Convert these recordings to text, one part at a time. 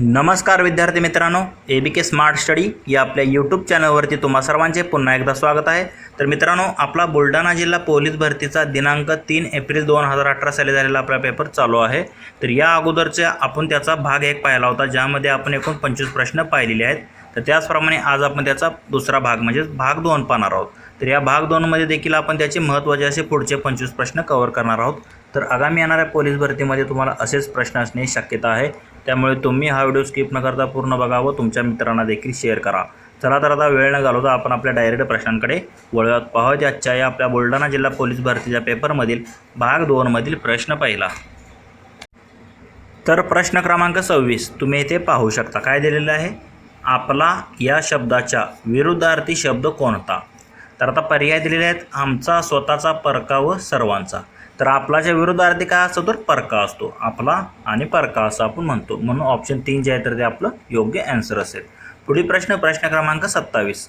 नमस्कार विद्यार्थी मित्रांनो ए बी के स्मार्ट स्टडी या आपल्या यूट्यूब चॅनलवरती तुम्हा सर्वांचे पुन्हा एकदा स्वागत आहे. तर मित्रांनो आपला बुलढाणा जिल्हा पोलीस भरतीचा दिनांक तीन एप्रिल दोन हजार अठरा साली झालेला आपला पेपर चालू आहे. तर या अगोदरच्या आपण त्याचा भाग एक पाहिला होता ज्यामध्ये आपण एकूण पंचवीस प्रश्न पाहिलेले आहेत. तर त्याचप्रमाणे आज आपण त्याचा दुसरा भाग म्हणजेच भाग दोन पाहणार आहोत. तर या भाग दोनमध्ये देखील आपण त्याचे महत्त्वाचे असे पुढचे पंचवीस प्रश्न कव्हर करणार आहोत. तर आगामी येणाऱ्या पोलीस भरतीमध्ये तुम्हाला असेच प्रश्न असणे शक्यता आहे. त्यामुळे तुम्ही हा व्हिडिओ स्किप न करता पूर्ण बघा व तुमच्या मित्रांना देखील शेअर करा. चला तर आता वेळ न घालवता आपण आपल्या डायरेक्ट प्रश्नांकडे वळूयात. पाहत आजच्या या आपल्या बुलढाणा जिल्हा पोलीस भरतीच्या पेपरमधील भाग दोनमधील प्रश्न पहिला. तर प्रश्न क्रमांक सव्वीस तुम्ही इथे पाहू शकता. काय दिलेलं आहे? आपला या शब्दाच्या विरुद्धार्थी शब्द कोणता? तर आता पर्याय दिलेले आहेत आमचा स्वतःचा परका व सर्वांचा. तर आपलाच्या विरुद्धार्थी काय असतो तर परका असतो. आपला आणि परका असं आपण म्हणतो. म्हणून ऑप्शन तीन जे आहे तर ते आपलं योग्य ॲन्सर असेल. पुढील प्रश्न प्रश्न क्रमांक सत्तावीस.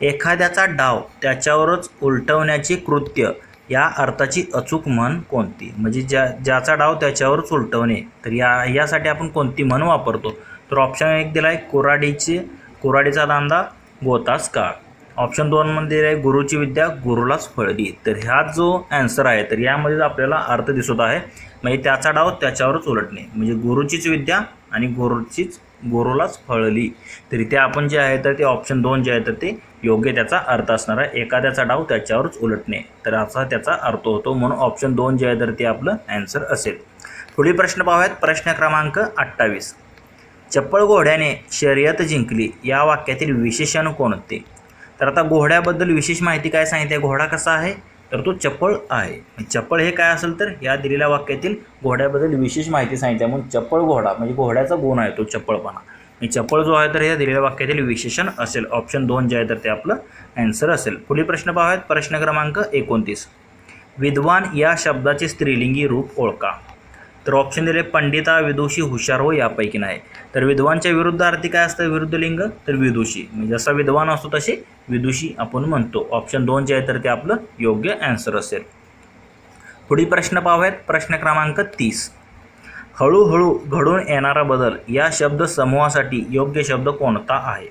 एखाद्याचा डाव त्याच्यावरच उलटवण्याची कृत्य या अर्थाची अचूक म्हण कोणती? म्हणजे ज्या ज्याचा डाव त्याच्यावरच उलटवणे तर या यासाठी आपण कोणती म्हण वापरतो? तर ऑप्शन एक दिला आहे कोराडीचे कोराडीचा दांदा गोतास का ऑप्शन दोनमध्ये आहे गुरुची विद्या गुरुलाच फळली तर ह्या जो ॲन्सर आहे तर यामध्ये आपल्याला अर्थ दिसत आहे. म्हणजे त्याचा डाव त्याच्यावरच उलटणे. म्हणजे गुरुचीच विद्या आणि गुरुचीच गुरुलाच फळली तरी ते आपण जे आहे तर ते ऑप्शन दोन जे आहे तर ते योग्य त्याचा अर्थ असणार आहे. एखाद्याचा डाव त्याच्यावरच उलटणे. तर असा त्याचा अर्थ होतो. म्हणून ऑप्शन दोन जे आहे तर ते आपलं ॲन्सर असेल. पुढील प्रश्न पाहूयात. प्रश्न क्रमांक अठ्ठावीस. चप्पळ घोड्याने शर्यत जिंकली. या वाक्यातील विशेषण कोणते तर आता घोड्याबद्दल विशेष माहिती काय सांगितली? घोडा कसा आहे? तर तो चपळ आहे. चपळ हे काय असेल तर या दिलेल्या वाक्यातील घोड्याबद्दल विशेष माहिती सांगितली. आहे म्हणून चप्पळ घोडा म्हणजे घोड्याचा गुण आहे तो चप्पळपणा आणि जो आहे तर या दिलेल्या वाक्यातील विशेषण असेल. ऑप्शन दोन जे आहे तर ते आपलं ॲन्सर असेल. पुढील प्रश्न पाहूयात. प्रश्न क्रमांक एकोणतीस. विद्वान या शब्दाचे स्त्रीलिंगी रूप ओळखा. तर ऑप्शन दिले पंडिता विदुषी हुशार हो यापैकी नाही. तर विद्वानच्या विरुद्धार्थी काय असतं? विरुद्ध लिंग तर विदुषी. म्हणजे जसा विद्वान असतो तसे विदुषी आपण म्हणतो. ऑप्शन दोन जे आहे तर ते आपलं योग्य ॲन्सर असेल. पुढील प्रश्न पाहूयात. प्रश्न क्रमांक तीस. हळूहळू घडून येणारा बदल या शब्द समूहासाठी योग्य शब्द कोणता आहे?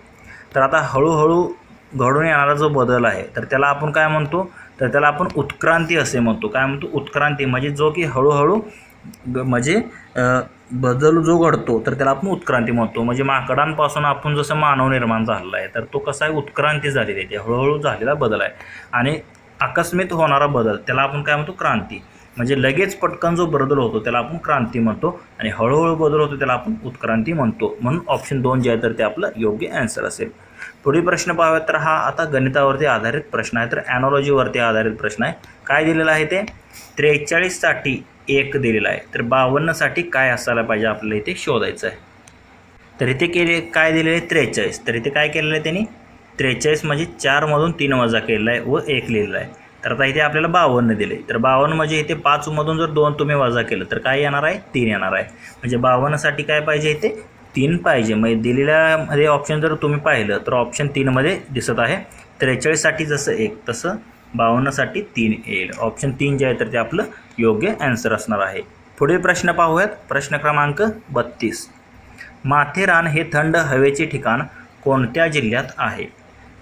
तर आता हळूहळू घडून येणारा जो बदल आहे तर त्याला आपण काय म्हणतो? तर त्याला आपण उत्क्रांती असे म्हणतो. काय म्हणतो? उत्क्रांती. म्हणजे जो की हळूहळू ग- म्हणजे बदल जो घडतो तर त्याला आपण उत्क्रांती म्हणतो. म्हणजे माकडांपासून आपण जसं मानव निर्माण झालेला आहे तर तो कसा आहे? उत्क्रांती झालेली आहे. ते हळूहळू झालेला बदल आहे. आणि आकस्मित होणारा बदल त्याला आपण काय म्हणतो? क्रांती. म्हणजे लगेच पटकन जो बदल होतो त्याला आपण क्रांती म्हणतो. आणि हळूहळू बदल होतो त्याला आपण उत्क्रांती म्हणतो. म्हणून ऑप्शन दोन जे आहे तर ते आपलं योग्य ॲन्सर असेल. पुढील प्रश्न पाहूयात तर हा आता गणितावरती आधारित प्रश्न आहे तर ॲनॉलॉजीवरती आधारित प्रश्न आहे. काय दिलेलं आहे ते? त्रेचाळीससाठी एक दिलेला आहे. तर बावन्नसाठी काय असायला पाहिजे आपल्याला इथे शोधायचं आहे. तर इथे केले काय दिलेलं? आहे त्रेचाळीस. तर इथे काय केलेलं आहे त्यांनी? त्रेचाळीस म्हणजे चारमधून तीन वजा केलेला आहे व एक लिहिलेला आहे. तर आता इथे आपल्याला बावन्न दिले. तर बावन्न म्हणजे इथे पाचमधून जर दोन तुम्ही वजा केलं तर काय येणार आहे? तीन येणार आहे. म्हणजे बावन्नसाठी काय पाहिजे इथे? तीन पाहिजे. म्हणजे दिलेल्यामध्ये ऑप्शन जर तुम्ही पाहिलं तर ऑप्शन तीनमध्ये दिसत आहे. त्रेचाळीससाठी जसं एक तसं बावन्नसाठी तीन येईल. ऑप्शन तीन जे आहे तर ते आपलं योग्य ॲन्सर असणार आहे. पुढील प्रश्न पाहूयात. प्रश्न क्रमांक बत्तीस. माथेरान हे थंड हवेचे ठिकाण कोणत्या जिल्ह्यात आहे?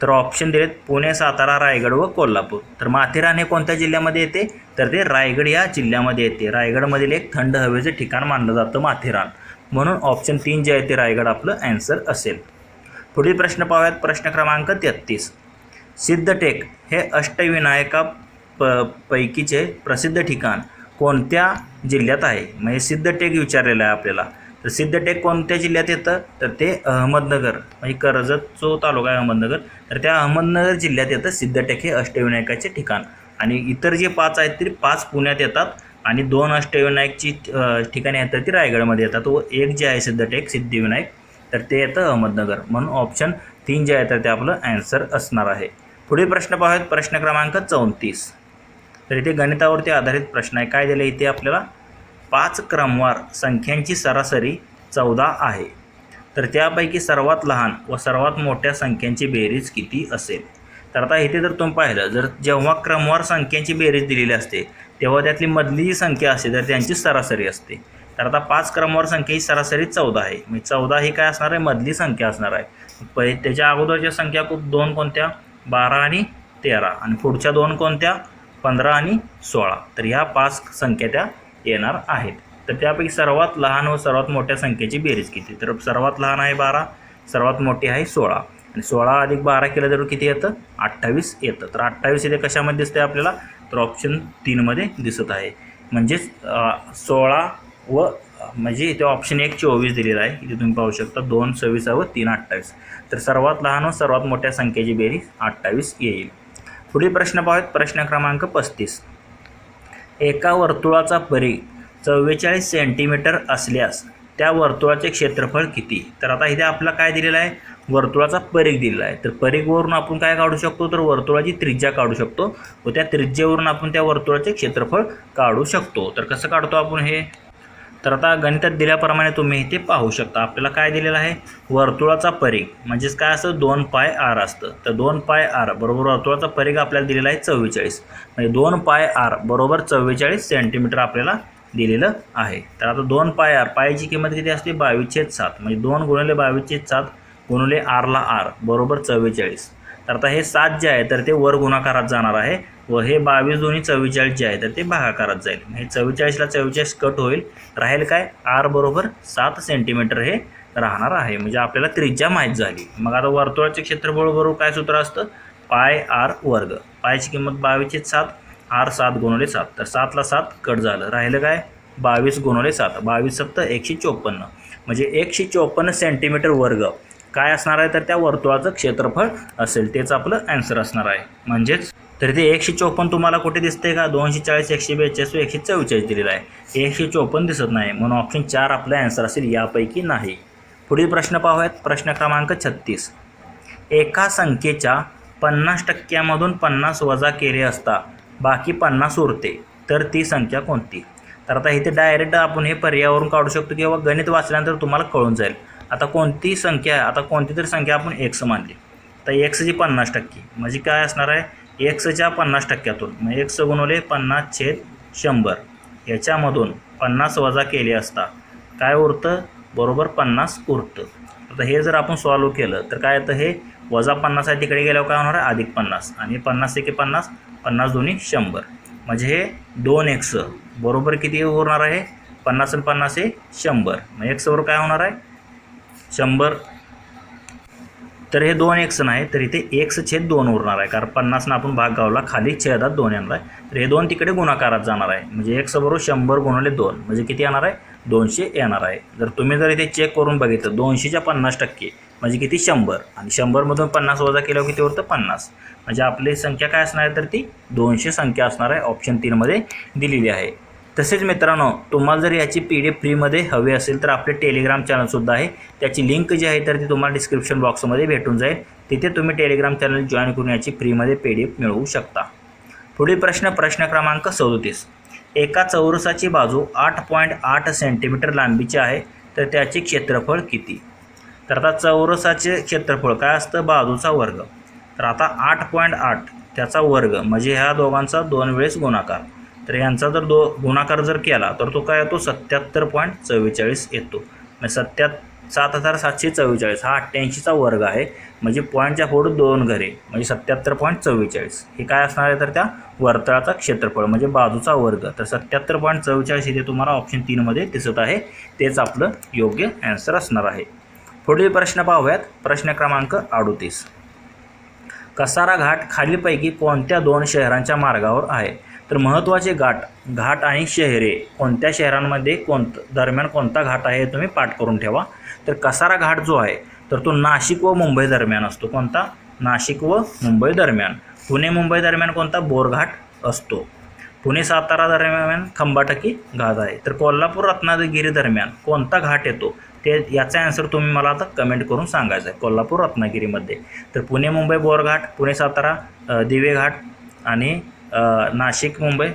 तर ऑप्शन दिलेत पुणे सातारा रायगड व कोल्हापूर. तर माथेरान हे कोणत्या जिल्ह्यामध्ये येते? तर ते रायगड या जिल्ह्यामध्ये येते. रायगडमधील एक थंड हवेचे ठिकाण मानलं जातं माथेरान. म्हणून ऑप्शन तीन जे आहे ते रायगड आपलं ॲन्सर असेल. पुढील प्रश्न पाहूयात. प्रश्न क्रमांक तेहत्तीस सिद्धटेक हे अष्टविनायका प पैकीचे प्रसिद्ध ठिकाण कोणत्या जिल्ह्यात आहे? म्हणजे सिद्धटेक विचारलेलं आहे आपल्याला. तर सिद्धटेक कोणत्या जिल्ह्यात येतं? तर ते अहमदनगर म्हणजे कर्जत जो तालुका आहे अहमदनगर. तर त्या अहमदनगर जिल्ह्यात येतं सिद्धटेक हे अष्टविनायकाचे ठिकाण. आणि इतर जे पाच आहेत ते पाच पुण्यात येतात. आणि दोन अष्टविनायकची ठिकाणे आहेत ती रायगडमध्ये येतात. व एक जे आहे सिद्धटेक सिद्धिविनायक तर ते येतं अहमदनगर. म्हणून ऑप्शन तीन जे आहे तर ते आपलं ॲन्सर असणार आहे. पुढील प्रश्न पाहूयात. प्रश्न क्रमांक चौतीस. तर इथे गणितावरती आधारित प्रश्न आहे. काय दिलं इथे आपल्याला? पाच क्रमवार संख्यांची सरासरी चौदा आहे. तर त्यापैकी सर्वात लहान व सर्वात मोठ्या संख्यांची बेरीज किती असेल? तर आता इथे जर तुम्ही पाहिलं जर जेव्हा क्रमवार संख्यांची बेरीज दिलेली असते तेव्हा त्यातली मधली जी संख्या असते तर त्यांची सरासरी असते. तर आता पाच क्रमवार संख्या ही सरासरी चौदा आहे. म्हणजे चौदा ही काय असणार आहे? मधली संख्या असणार आहे. पहि त्याच्या अगोदरच्या संख्या खूप दोन कोणत्या? बारा आणि तेरा. आणि पुढच्या दोन कोणत्या? पंधरा आणि सोळा. तर ह्या पाच संख्या त्या येणार आहेत. तर त्यापैकी सर्वात लहान व सर्वात मोठ्या संख्येची बेरीज किती? तर सर्वात लहान आहे बारा सर्वात मोठी आहे सोळा. आणि सोळा अधिक बारा केलं तर किती येतं? अठ्ठावीस येतं. तर अठ्ठावीस इथे कशामध्ये दिसते आपल्याला? तर ऑप्शन तीनमध्ये दिसत आहे. म्हणजेच सोळा व म्हणजे इथे ऑप्शन एक चोवीस दिलेला आहे. इथे तुम्ही पाहू शकता दोन सव्वीस व तीन अठ्ठावीस. तर सर्वात लहान व सर्वात मोठ्या संख्येची बेरीज अठ्ठावीस येईल. पुढील प्रश्न पाहूयात. प्रश्न क्रमांक पस्तीस. एका वर्तुळाचा परी चव्वेचाळीस सेंटीमीटर असल्यास त्या वर्तुळाचे क्षेत्रफळ किती? तर आता इथे आपला काय दिलेलं आहे? वर्तुळाचा परीघ दिलेला आहे. तर परीघवरून आपण काय काढू शकतो? तर वर्तुळाची त्रिज्या काढू शकतो व त्या त्रिज्येवरून आपण त्या वर्तुळाचे क्षेत्रफळ काढू शकतो. तर कसं काढतो आपण हे? तर आता गणितात दिल्याप्रमाणे तुम्ही इथे पाहू शकता. आपल्याला काय दिलेलं आहे? वर्तुळाचा परिघ. म्हणजेच काय असतं? दोन पाय आर असतं. तर दोन पाय आर बरोबर वर्तुळाचा परिघ आपल्याला दिलेला आहे चव्वेचाळीस. म्हणजे दोन पाय आर बरोबर चव्वेचाळीस सेंटीमीटर आपल्याला दिलेलं आहे. तर आता दोन पाय आर पायची किंमत किती असते? बावीसशे सात. म्हणजे दोन गुणिले बावीसशे सात गुणिले आरला आर बरोबर चव्वेचाळीस. तर आता हे सात जे आहे तर ते वर गुणाकारात जाणार आहे व हे बावीस दोन्ही चव्वेचाळीस जे आहे तर ते भागाकारात जाईल. हे चव्वेचाळीसला चव्वेचाळीस कट होईल. राहील काय? आर बरोबर सात सेंटीमीटर हे राहणार आहे. म्हणजे आपल्याला त्रिज्या माहीत झाली. मग आता वर्तुळाचे क्षेत्रफळ बरोबर काय सूत्र असतं? पाय आर वर्ग. पायची किंमत बावीसचे सात आर सात गुणवले सात. तर सातला सात कट झालं. राहिलं काय? बावीस गुणवले सात. बावीस सत्तर एकशे चोपन्न. म्हणजे एकशे चोपन्न सेंटीमीटर वर्ग. काय असणार आहे? तर त्या वर्तुळाचं क्षेत्रफळ असेल. तेच आपलं ॲन्सर असणार आहे. म्हणजेच तर ते एकशे चोपन्न तुम्हाला कुठे दिसते का? दोनशे चाळीस एकशे बेचाळीस व एकशे चव्वेचाळीस दिलेलं आहे. एकशे चोपन्न दिसत नाही. म्हणून ऑप्शन चार आपलं ॲन्सर असेल यापैकी नाही. पुढील प्रश्न पाहूयात. प्रश्न क्रमांक छत्तीस. एका संख्येच्या पन्नास टक्क्यामधून पन्नास वजा केले असता बाकी पन्नास उरते. तर ती संख्या कोणती? तर आता इथे डायरेक्ट आपण हे पर्यावरून काढू शकतो किंवा गणित वाचल्यानंतर तुम्हाला कळून जाईल. आता कोणती संख्या आहे आता कोणती तरी संख्या आपण एक्स मानली. तर एक्सची पन्नास टक्के. म्हणजे काय असणार आहे? एक्सच्या पन्नास टक्क्यातून. म्हणजे एक्स गुणवले पन्नास छेद शंभर. याच्यामधून पन्नास वजा केले असता काय उरतं? बरोबर पन्नास उरतं. आता हे जर आपण सॉल्व केलं तर काय येतं हे? वजा पन्नास आहे तिकडे गेल्यावर काय होणार आहे? अधिक पन्नास. आणि पन्नास एके पन्नास पन्नास दोन्ही शंभर. म्हणजे हे दोन एक्स बरोबर किती होणार आहे? पन्नास आणि पन्नास हे शंभर. मग एक्सवर काय होणार आहे? शंभर. तर हे दोन एक्स नाही तर इथे एक्स छेद दोन उरणार आहे कारण पन्नासनं आपण भाग गावला खाली छेदात दोन येणार आहे. तर हे दोन तिकडे गुणाकारात जाणार आहे म्हणजे एक्स बरोबर शंभर गुणवले दोन म्हणजे किती येणार आहे? दोनशे येणार आहे. जर तुम्ही जर इथे चेक करून बघितलं दोनशेच्या पन्नास टक्के म्हणजे किती? शंभर. आणि शंभरमधून पन्नास वजा केल्यावर किती उरतं? पन्नास. म्हणजे आपली संख्या काय असणार आहे? तर ती दोनशे संख्या असणार आहे ऑप्शन तीनमध्ये दिलेली आहे. तसेच मित्रांनो तुम्हाला जर याची पी डी एफ फ्रीमध्ये हवी असेल तर आपले टेलिग्राम चॅनलसुद्धा आहे. त्याची लिंक जी आहे तर ती तुम्हाला डिस्क्रिप्शन बॉक्समध्ये भेटून जाईल. तिथे तुम्ही टेलिग्राम चॅनल जॉईन करून याची फ्रीमध्ये पी डी एफ मिळवू शकता. पुढील प्रश्न प्रश्न क्रमांक सदोतीस एका चौरसाची बाजू आठ पॉईंट आठ सेंटीमीटर लांबीची आहे तर त्याचे क्षेत्रफळ किती? तर आता चौरसाचे क्षेत्रफळ काय असतं? बाजूचा वर्ग. तर आता आठ पॉईंट आठ त्याचा वर्ग म्हणजे ह्या दोघांचा दोन वेळेस गुणाकार. तर यांचा जर दो गुणाकार जर केला तर तो काय येतो सत्याहत्तर पॉईंट चव्वेचाळीस येतो. म्हणजे सत्या सात हजार सातशे चव्वेचाळीस हा अठ्ठ्याऐंशीचा वर्ग आहे. म्हणजे पॉईंटच्या पुढं दोन घरे म्हणजे सत्याहत्तर पॉईंट चव्वेचाळीस. हे काय असणार आहे? तर त्या वर्तळाचा क्षेत्रफळ म्हणजे बाजूचा वर्ग. तर सत्याहत्तर पॉईंट चव्वेचाळीस इथे तुम्हाला ऑप्शन तीनमध्ये दिसत आहे. तेच आपलं योग्य ॲन्सर असणार आहे. पुढील प्रश्न पाहूयात. प्रश्न क्रमांक अडोतीस. कसारा घाट खालीपैकी कोणत्या दोन शहरांच्या मार्गावर आहे? तर महत्त्वाचे घाट घाट आणि शहरे कोणत्या शहरांमध्ये कोणतं दरम्यान कोणता घाट आहे हे तुम्ही पाठ करून ठेवा. तर कसारा घाट जो आहे तर तो नाशिक व मुंबई दरम्यान असतो. कोणता? नाशिक व मुंबई दरम्यान. पुणे मुंबई दरम्यान कोणता? बोरघाट असतो. पुणे सातारा दरम्यान खंबाटकी घाट आहे. तर कोल्हापूर रत्नागिरी दरम्यान कोणता घाट येतो? ते याचा ॲन्सर तुम्ही मला आता कमेंट करून सांगायचं आहे. कोल्हापूर रत्नागिरीमध्ये. तर पुणे मुंबई बोरघाट पुणे सातारा दिवेघाट दिवे घाट आणि नाशिक मुंबई.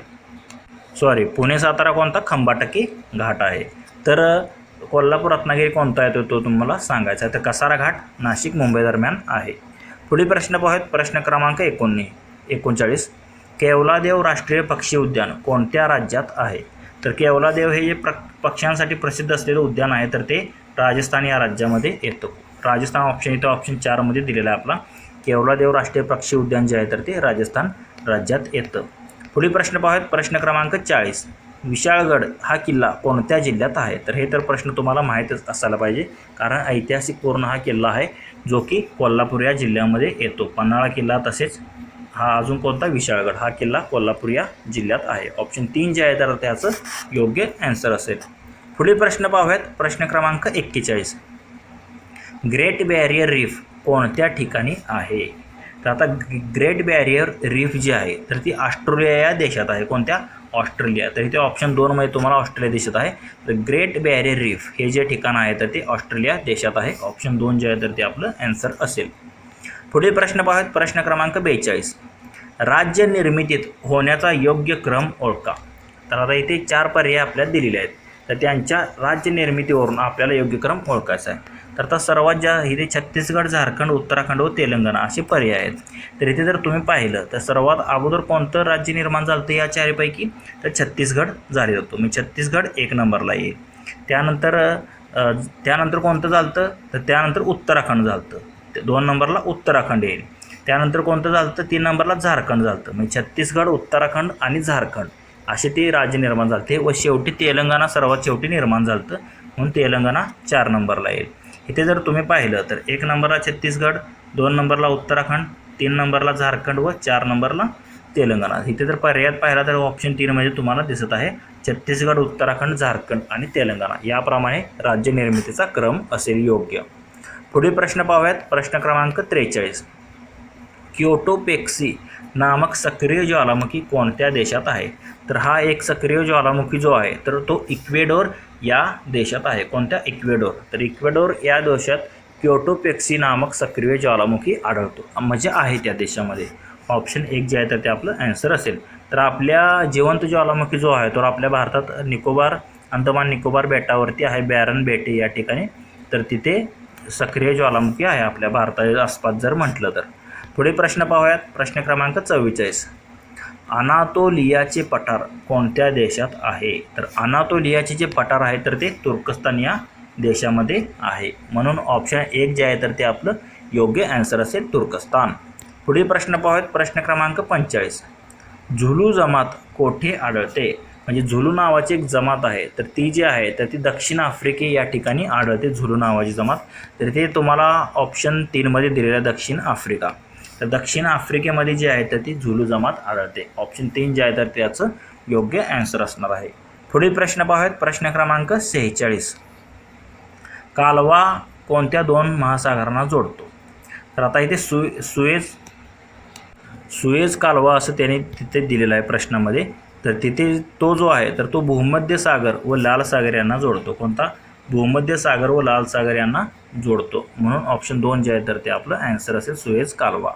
सॉरी पुणे सातारा कोणता? खंबाटकी घाट आहे. तर कोल्हापूर रत्नागिरी कोणता येतो तो तुम्हाला सांगायचा आहे. तर कसारा घाट नाशिक मुंबई दरम्यान आहे. पुढील प्रश्न पाहूयात. प्रश्न क्रमांक एकोणी एकोणचाळीस. केवलादेव राष्ट्रीय पक्षी उद्यान कोणत्या राज्यात आहे? तर केवलादेव हे जे प्र पक्ष्यांसाठी प्रसिद्ध असलेलं उद्यान आहे तर ते राजस्थान या राज्यामध्ये येतो. राजस्थान ऑप्शन इथं ऑप्शन चारमध्ये दिलेला आहे आपला. केवलादेव राष्ट्रीय पक्षी उद्यान जे आहे तर ते राजस्थान राज्यात येतं. पुढील प्रश्न पाहूयात. प्रश्न क्रमांक चाळीस. विशाळगड हा किल्ला कोणत्या जिल्ह्यात आहे? तर हे तर प्रश्न तुम्हाला माहीतच असायला पाहिजे. कारण ऐतिहासिक पूर्ण हा किल्ला आहे जो की कोल्हापूर या जिल्ह्यामध्ये येतो. पन्हाळा किल्ला तसेच हा अजून कोणता? विशाळगड. हा किल्ला कोल्हापूर या जिल्ह्यात आहे. ऑप्शन तीन जे आहे तर त्याचं योग्य ॲन्सर असेल. पुढील प्रश्न पाहूयात. प्रश्न क्रमांक एक्केचाळीस. ग्रेट बॅरियर रीफ कोणत्या ठिकाणी आहे? तर आता ग्रेट बॅरियर रीफ जी आहे तर ती ऑस्ट्रेलिया या देशात आहे. कोणत्या? ऑस्ट्रेलिया. तर इथे ऑप्शन दोनमध्ये तुम्हाला ऑस्ट्रेलिया देशात आहे. तर ग्रेट बॅरियर रीफ हे जे ठिकाण आहे तर ते ऑस्ट्रेलिया देशात आहे. ऑप्शन दोन जे आहे तर ते आपलं ॲन्सर असेल. पुढील प्रश्न पाहत प्रश्न क्रमांक बेचाळीस. राज्य निर्मितीत होण्याचा योग्य क्रम ओळखा. तर आता इथे चार पर्याय आपल्याला दिलेले आहेत. तर त्यांच्या राज्य निर्मितीवरून आपल्याला योग्य क्रम ओळखायचा आहे. तर आता सर्वात जा इथे छत्तीसगड झारखंड उत्तराखंड व तेलंगणा असे पर्याय आहेत. तर इथे जर तुम्ही पाहिलं तर सर्वात अगोदर कोणतं राज्य निर्माण झालं होतं या चारीपैकी? तर छत्तीसगड झालेलं होतं. मी छत्तीसगड एक नंबरला येईल. त्यानंतर त्यानंतर कोणतं झालं होतं तर त्यानंतर उत्तराखंड झालं होतं दोन नंबरला उत्तराखंड येईल. त्यानंतर कोणतं झालं होतं तीन नंबरला झारखंड झालं होतं म्हणजे छत्तीसगड उत्तराखंड आणि झारखंड असे ते राज्य निर्माण झाले व शेवटी तेलंगणा सर्वात शेवटी निर्माण झालं होतं म्हणून तेलंगणा चार नंबरला येईल. इथे जर तुम्ही पाहिलं तर एक नंबरला छत्तीसगड दोन नंबरला उत्तराखंड तीन नंबरला झारखंड व चार नंबरला तेलंगणा. इथे जर पर्यायात पाहिला तर ऑप्शन तीनमध्ये म्हणजे तुम्हाला दिसत आहे छत्तीसगड उत्तराखंड झारखंड आणि तेलंगणा. याप्रमाणे राज्य निर्मितीचा क्रम असेल योग्य. पुढील प्रश्न पाहूयात. प्रश्न क्रमांक त्रेचाळीस. क्योटोपेक्सी नामक सक्रिय ज्वालामुखी कोणत्या देशात आहे? तर हा एक सक्रिय ज्वालामुखी जो आहे तर तो इक्वेडोर या देशात आहे. कोणत्या? इक्वेडोर. तर इक्वेडोर या देशात क्योटोपेक्सी नामक सक्रिय ज्वालामुखी आढळतो. म्हणजे आहे त्या देशामध्ये. ऑप्शन एक जे आहे तर ते आपलं ॲन्सर असेल. तर आपल्या जिवंत ज्वालामुखी जो आहे तो आपल्या भारतात निकोबार अंदमान निकोबार बेटावरती आहे. बॅरन बेटे या ठिकाणी. तर तिथे सक्रिय ज्वालामुखी आहे आपल्या भारताच्या आसपास जर म्हटलं तर. पुढे प्रश्न पाहूयात. प्रश्न क्रमांक चव्वेचाळीस. अनातोलियाचे पठार कोणत्या देशात आहे? तर अनातोलियाचे जे पठार आहे तर ते तुर्कस्तान या देशामध्ये आहे. म्हणून ऑप्शन एक जे आहे तर ते आपलं योग्य ॲन्सर असेल तुर्कस्तान. पुढील प्रश्न पाहूयात. प्रश्न क्रमांक पंचेचाळीस. झुलू जमात कोठे आढळते? म्हणजे झुलू नावाची एक जमात आहे तर ती जी आहे तर ती दक्षिण आफ्रिके या ठिकाणी आढळते झुलू नावाची जमात. तर ते तुम्हाला ऑप्शन तीनमध्ये दिलेलं आहे दक्षिण आफ्रिका. तर दक्षिण आफ्रिकेमध्ये जी आहे तर ती झुलू जमात आढळते. ऑप्शन तीन जे आहे तर त्याचं योग्य ॲन्सर असणार आहे. पुढील प्रश्न पाहूयात. प्रश्न क्रमांक सेहेचाळीस. कालवा कोणत्या दोन महासागरांना जोडतो? तर आता इथे सु सुएज सुएज कालवा असं त्याने तिथे दिलेलं आहे प्रश्नामध्ये. तर तिथे तो जो आहे तर तो भूमध्य सागर व लाल सागर यांना जोडतो. कोणता? भूमध्य सागर व लाल सागर यांना जोडतो. म्हणून ऑप्शन दोन जे आहे तर ते आपलं ॲन्सर असेल सुएज कालवा.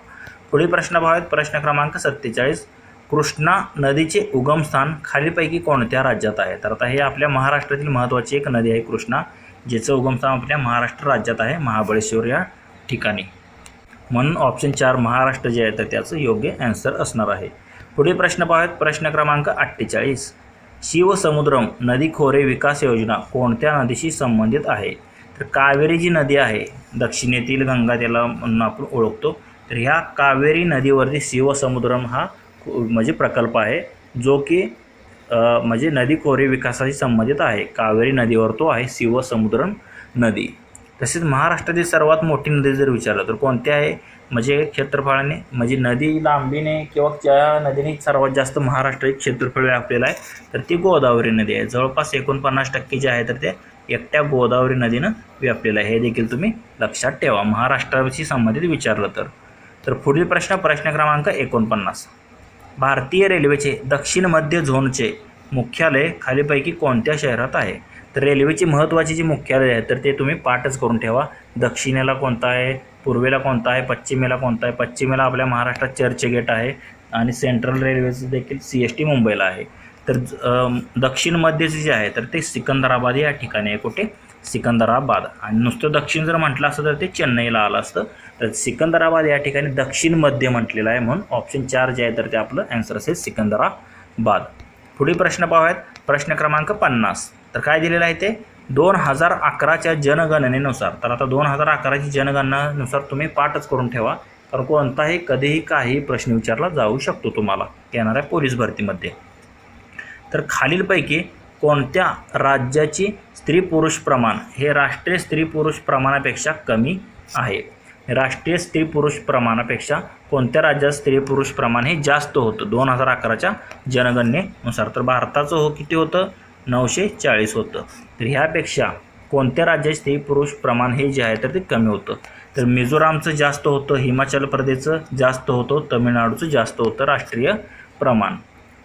पुढील प्रश्न प्रश्न क्रमांक सत्तेचाळीस. कृष्णा नदीचे उगमस्थान खालीलपैकी कोणत्या राज्यात आहे? तर आता हे आपल्या महाराष्ट्रातील महत्त्वाची एक नदी आहे कृष्णा जिचं उगमस्थान आपल्या महाराष्ट्र राज्यात आहे महाबळेश्वर या ठिकाणी. म्हणून ऑप्शन चार महाराष्ट्र जे आहे तर त्याचं योग्य ॲन्सर असणार आहे. पुढील प्रश्न पाहूयात प्रश्न क्रमांक अठ्ठेचाळीस. शिवसमुद्रम नदी खोरे विकास योजना कोणत्या नदीशी संबंधित आहे? तर कावेरी जी नदी आहे दक्षिणेतील गंगा त्याला म्हणून आपण ओळखतो. तर ह्या कावेरी नदीवरती शिवसमुद्रम हा म्हणजे प्रकल्प आहे जो की म्हणजे नदी खोरे विकासाशी संबंधित आहे. कावेरी नदीवर तो आहे शिवसमुद्रम नदी. तसेच महाराष्ट्रातील सर्वात मोठी नदी जर विचारलं तर कोणती आहे? म्हणजे क्षेत्रफळाने म्हणजे नदी लांबीने किंवा ज्या नदीने सर्वात जास्त महाराष्ट्राचे क्षेत्रफळ व्यापलेलं आहे तर ती गोदावरी नदी आहे. जवळपास एकोणपन्नास टक्के जे आहे तर ते एकट्या गोदावरी नदीनं व्यापलेलं आहे. हे देखील तुम्ही लक्षात ठेवा. महाराष्ट्राशी संबंधित विचारलं तर. तर पुढील प्रश्न प्रश्न क्रमांक एकोणपन्नास. भारतीय रेल्वेचे दक्षिण मध्य झोनचे मुख्यालय खालीपैकी कोणत्या शहरात आहे? तर रेल्वेची महत्त्वाची जी मुख्यालय आहे तर ते तुम्ही पाठच करून ठेवा. दक्षिणेला कोणता आहे? पूर्वेला कोणता आहे? पश्चिमेला कोणता आहे? पश्चिमेला आपल्या महाराष्ट्रात चर्चगेट आहे आणि सेंट्रल रेल्वेचं देखील सी एस टी मुंबईला आहे. तर दक्षिण मध्यचे जे आहे तर ते सिकंदराबाद या ठिकाणी आहे कुठे? सिकंदराबाद. आणि नुसतं दक्षिण जर म्हटलं असतं तर ते चेन्नईला आलं असतं. तर सिकंदराबाद या ठिकाणी दक्षिण मध्य म्हटलेलं आहे म्हणून ऑप्शन चार जे आहे तर ते आपलं ॲन्सर असेल सिकंदराबाद. पुढील प्रश्न पाहूयात. प्रश्न क्रमांक पन्नास. तर काय दिलेलं आहे ते? दोन हजार अकराच्या जनगणनेनुसार. तर आता दोन हजार अकराची जनगणनेनुसार तुम्ही पाठच करून ठेवा. कारण कोणताही कधीही काही प्रश्न विचारला जाऊ शकतो तुम्हाला. येणाऱ्या पोलीस भरतीमध्ये. तर खालीलपैकी कोणत्या राज्याची स्त्री पुरुष प्रमाण हे राष्ट्रीय स्त्री पुरुष प्रमाणापेक्षा कमी आहे? राष्ट्रीय स्त्री पुरुष प्रमाणापेक्षा कोणत्या राज्यात स्त्री पुरुष प्रमाण हे जास्त होतं? दोन हजार अकराच्या जनगणनेनुसार. तर भारताचं हो किती होतं? नऊशे चाळीस होतं. तर ह्यापेक्षा कोणत्या राज्यात स्त्री पुरुष प्रमाण हे जे आहे तर ते कमी होतं? तर मिझोरामचं जास्त होतं हिमाचल प्रदेशचं जास्त होतं तमिळनाडूचं जास्त होतं राष्ट्रीय प्रमाण.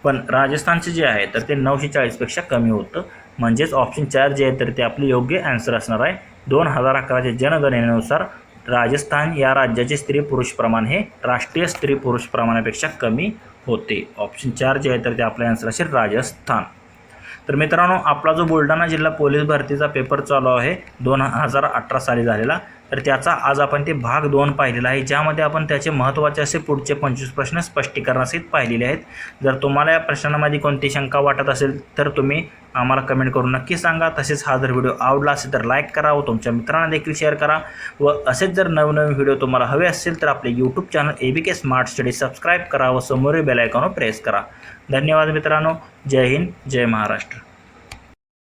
पण राजस्थानचे जे आहे तर ते नऊशे चाळीसपेक्षा कमी होतं. म्हणजेच ऑप्शन चार जे आहे तर ते आपले योग्य ॲन्सर असणार आहे. दोन हजार अकराच्या जनगणनेनुसार राजस्थान या राज्याचे स्त्री पुरुष प्रमाण हे राष्ट्रीय स्त्री पुरुष प्रमाणापेक्षा कमी होते. ऑप्शन चार जे आहे तर ते आपलं ॲन्सर असेल राजस्थान. तर मित्रांनो आपला जो बुलढाणा जिल्हा पोलीस भरतीचा पेपर चालू आहे दोन हजार अठरा साली झालेला तर त्याचा आज आपण ते भाग दोन पाहिलेला आहे ज्यामध्ये आपण त्याचे महत्त्वाचे असे पुढचे पंचवीस प्रश्न स्पष्टीकरणासहित पाहिलेले आहेत. जर तुम्हाला या प्रश्नांमध्ये कोणती शंका वाटत असेल तर तुम्ही आम्हाला कमेंट करून नक्की सांगा. तसेच हा जर व्हिडिओ आवडला असेल तर लाईक करा व तुमच्या मित्रांना देखील शेअर करा. व असेच जर नवनवीन व्हिडिओ तुम्हाला हवे असतील तर आपले YouTube channel A B K smart study subscribe करा व समोरील बेलायकॉनवर प्रेस करा. धन्यवाद मित्रांनो. जय हिंद जय महाराष्ट्र.